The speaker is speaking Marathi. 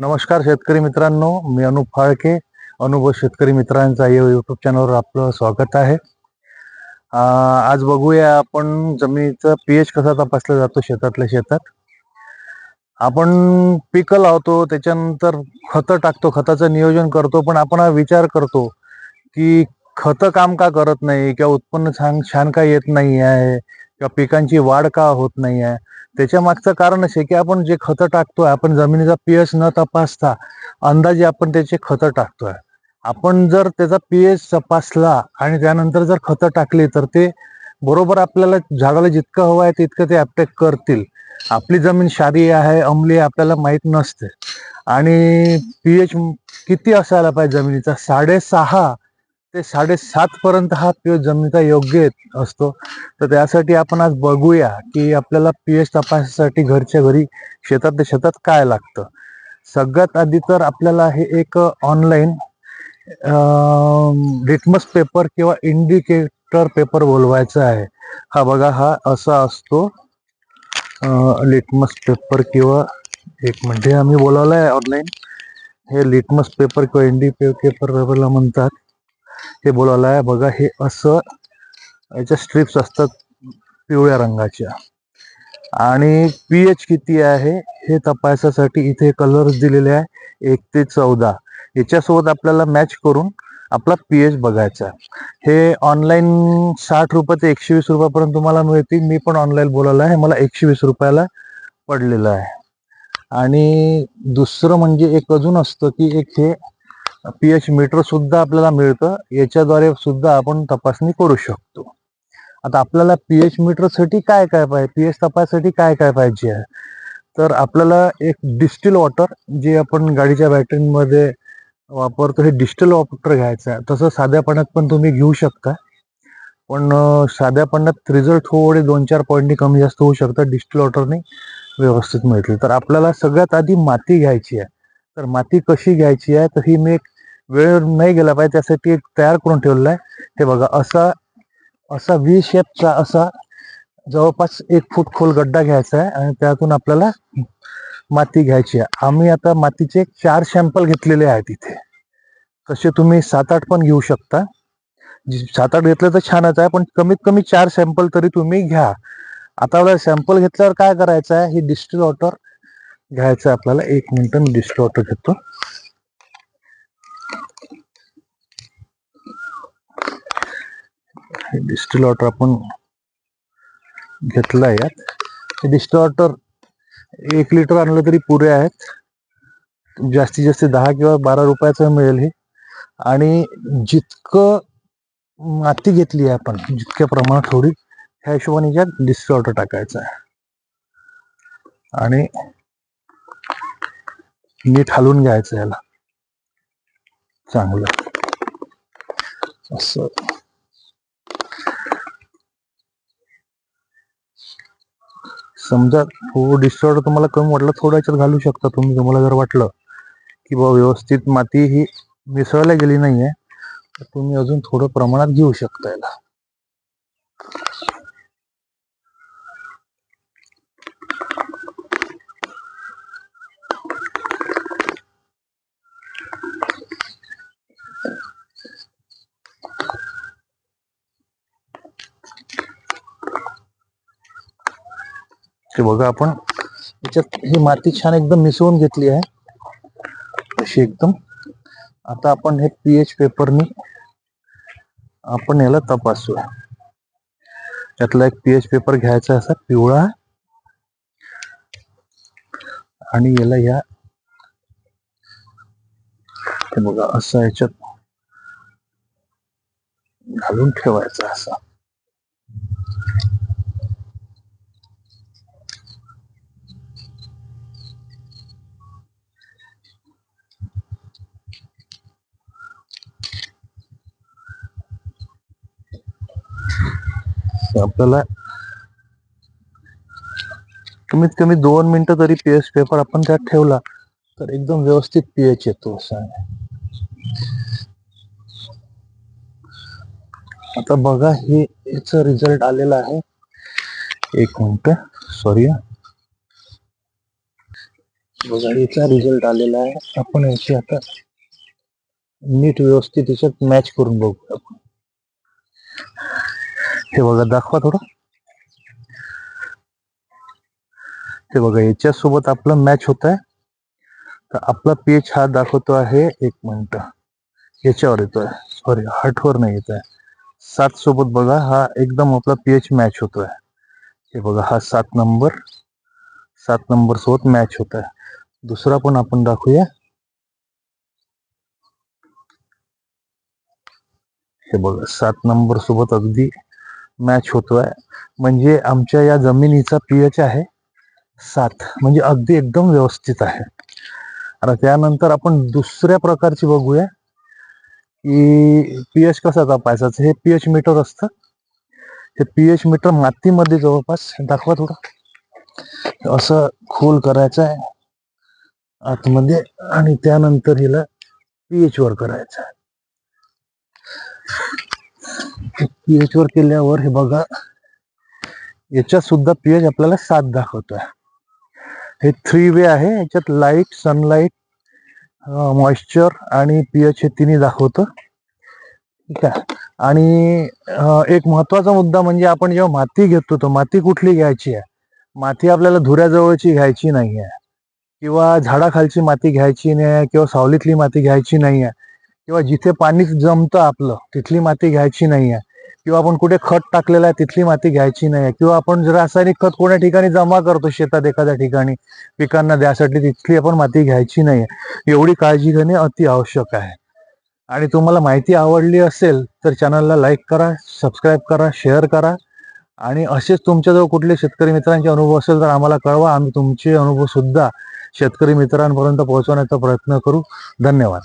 नमस्कार शेतकरी मित्रांनो मी अनुप फाळके अनुभव शेतकरी मित्रांचा या युट्यूब चॅनलवर आपलं स्वागत आहे. आज बघूया आपण जमिनीचा पीएच कसा तपासला जातो शेतातल्या शेतात. आपण पिकं लावतो त्याच्यानंतर खतं टाकतो खताचं नियोजन करतो पण आपण हा विचार करतो की खतं काम का करत नाही किंवा उत्पन्न छान छान का येत नाही आहे किंवा पिकांची वाढ का होत नाही आहे त्याच्या मागचं कारण असे की आपण जे खतं टाकतोय आपण जमिनीचा पीएच न तपासता अंदाजे आपण त्याचे खतं टाकतोय. आपण जर त्याचा पीएच तपासला आणि त्यानंतर जर खतं टाकली तर ते बरोबर आपल्याला झाडाला जितकं हवं आहे तितकं ते अटॅक करतील. आपली जमीन शारी आहे अम्लीय आपल्याला माहीत नसते. आणि पीएच किती असायला पाहिजे जमिनीचा? साडेसहा ते साडेसात पर्यंत हा पीएच जमिनीचा योग्य असतो. तर त्यासाठी आपण आज बघूया की आपल्याला पीएच तपासासाठी घरच्या घरी शेतातल्या शेतात काय लागतं. सगळ्यात आधी तर आपल्याला हे एक ऑनलाईन लिटमस पेपर किंवा इंडिकेटर पेपर बोलवायचा आहे. हा बघा हा असा असतो. लिटमस पेपर किंवा एक म्हणजे आम्ही बोलावला आहे ऑनलाईन हे लिटमस पेपर किंवा इंडिकेटर पेपर पेपरला म्हणतात. हे बोलावलं आहे. बघा हे असं याच्या स्ट्रिप्स असतात पिवळ्या रंगाच्या. आणि पी एच किती आहे हे तपासासाठी इथे कलर्स दिलेले आहे. एक ते चौदा. याच्यासोबत आपल्याला मॅच करून आपला पी एच बघायचा हे ऑनलाईन साठ रुपये ते एकशे वीस रुपयापर्यंत तुम्हाला मिळतील. मी पण ऑनलाईन बोलावलं आहे. मला एकशे वीस रुपयाला पडलेलं आहे. आणि दुसरं म्हणजे एक अजून असतं की एक हे पीएच मीटर सुद्धा आपल्याला मिळतं. याच्याद्वारे सुद्धा आपण तपासणी करू शकतो. आता आपल्याला पीएच मीटरसाठी काय काय पाहिजे पीएच तपासासाठी काय काय पाहिजे आहे? तर आपल्याला एक डिस्टिल वॉटर जे आपण गाडीच्या बॅटरीमध्ये वापरतो हे डिस्टिल वॉटर घ्यायचं आहे. तसं साध्या पाण्यात पण तुम्ही घेऊ शकता. पण साध्या पाण्यात रिझल्ट थोडे दोन चार पॉईंटनी कमी जास्त होऊ शकतात. डिस्टिल वॉटरने व्यवस्थित मिळतील. तर आपल्याला सगळ्यात आधी माती घ्यायची आहे. तर माती कशी घ्यायची आहे तर ही मी एक वेळ नाही गेला पाहिजे त्यासाठी एक तयार करून ठेवलेलं आहे. हे बघा असा असा व्ही शेपचा असा जवळपास एक फूट खोल गड्डा घ्यायचा आहे आणि त्यातून आपल्याला माती घ्यायची आहे. आम्ही आता मातीचे चार सॅम्पल घेतलेले आहेत इथे. तसे तुम्ही सात आठ पण घेऊ शकता. सात आठ घेतलं तर छानच आहे पण कमीत कमी चार सॅम्पल तरी तुम्ही घ्या. आता आपल्याला सॅम्पल घेतल्यावर काय करायचं आहे ही डिस्टिल वॉटर घ्यायचं आहे आपल्याला. एक मिनिट मी डिस्टिल घेतो. डिस्टिल वॉटर आपण घेतलं यात. डिस्टिल वॉटर एक लिटर आणलं तरी पुरे आहेत. जास्तीत जास्त दहा किंवा बारा रुपयाचं मिळेल हे. आणि जितकं माती घेतली आहे आपण जितक्या प्रमाणात थोडी ह्या हिशोबाने यात डिस्टिल वॉटर टाकायचं आहे. आणि नीट हलवून घ्यायचं याला. चांगलं. असं. समजा हो, थोडं डिस्टॉर्ड तुम्हाला कमी वाटलं थोडं याच्यात घालू शकता तुम्ही. तुम्हाला जर वाटलं की बाबा व्यवस्थित माती ही मिसळल्या गेली नाहीये तर तुम्ही अजून थोडं प्रमाणात घेऊ शकता याला. ते बघा आपण याच्यात ही माती छान एकदम मिसळून घेतली आहे. अशी एकदम. आता आपण हे पीएच पेपरनी आपण याला तपासूया त्यातला एक पीएच पेपर घ्यायचा असा पिवळा आणि याला या हे बघा असं याच्यात घालून ठेवायचा असा. आपल्याला कमीत कमी दोन मिनिटं तरी पीएच पेपर आपण त्यात ठेवला तर एकदम व्यवस्थित पीएच येतो असं. आता बघा हे याच रिझल्ट आलेला आहे. एक मिनिट सॉरी बघा याचा रिझल्ट आलेला आहे. आपण याची आता नीट व्यवस्थित याच्यात मॅच करून बघू आपण. हे बघा दाखवा थोडं हे बघा याच्या सोबत आपलं मॅच होत आहे तर आपला पेज हा दाखवतो आहे एक मिनिट याच्यावर येतोय सॉरी हार्टवर नाही येत आहे सात सोबत बघा हा एकदम आपला पीएच मॅच होतोय हे बघा हा सात नंबर सात नंबर सोबत मॅच होत आहे दुसरा पण आपण दाखवूया हे बघा सात नंबर सोबत अगदी मॅच होतोय. म्हणजे आमच्या या जमिनीचा पीएच आहे सात. म्हणजे अगदी एकदम व्यवस्थित आहे. आता त्यानंतर आपण दुसऱ्या प्रकारची बघूया. की पीएच कसा तपासायचा हे पीएच मीटर असतं. हे पीएच मीटर मातीमध्ये जवळपास दाखवा थोडं. असं खोल करायचं आहे आतमध्ये आणि त्यानंतर हिला पीएच वर करायचं आहे. पीएच वर केल्यावर हे बघा याच्यात सुद्धा पीएच आपल्याला सात दाखवतोय. हे थ्री वे आहे याच्यात लाइट सनलाईट मॉइश्चर आणि पीएच हे तिन्ही दाखवतं. ठीक आहे? आणि एक महत्त्वाचा मुद्दा म्हणजे आपण जेव्हा माती घेतो तो माती कुठली घ्यायची आहे? माती आपल्याला धुऱ्याजवळची घ्यायची नाही आहे. किंवा झाडाखालची माती घ्यायची नाही आहे किंवा सावलीतली माती घ्यायची नाही आहे. किंवा जिथे पाणी जमतं आपलं तिथली माती घ्यायची नाही आहे. किंवा आपण कुठे खत टाकलेलं आहे तिथली माती घ्यायची नाही किंवा आपण रासायनिक खत कोण्या ठिकाणी जमा करतो शेतात एखाद्या ठिकाणी पिकांना द्यासाठी तिथली आपण माती घ्यायची नाही एवढी काळजी घेणे अति आवश्यक आहे. आणि तुम्हाला माहिती आवडली असेल तर चॅनलला लाईक करा सबस्क्राईब करा शेअर करा. आणि असेच तुमच्याजवळ कुठले शेतकरी मित्रांचे अनुभव असेल तर आम्हाला कळवा. आम्ही तुमचे अनुभव सुद्धा शेतकरी मित्रांपर्यंत पोहोचवण्याचा प्रयत्न करू. धन्यवाद.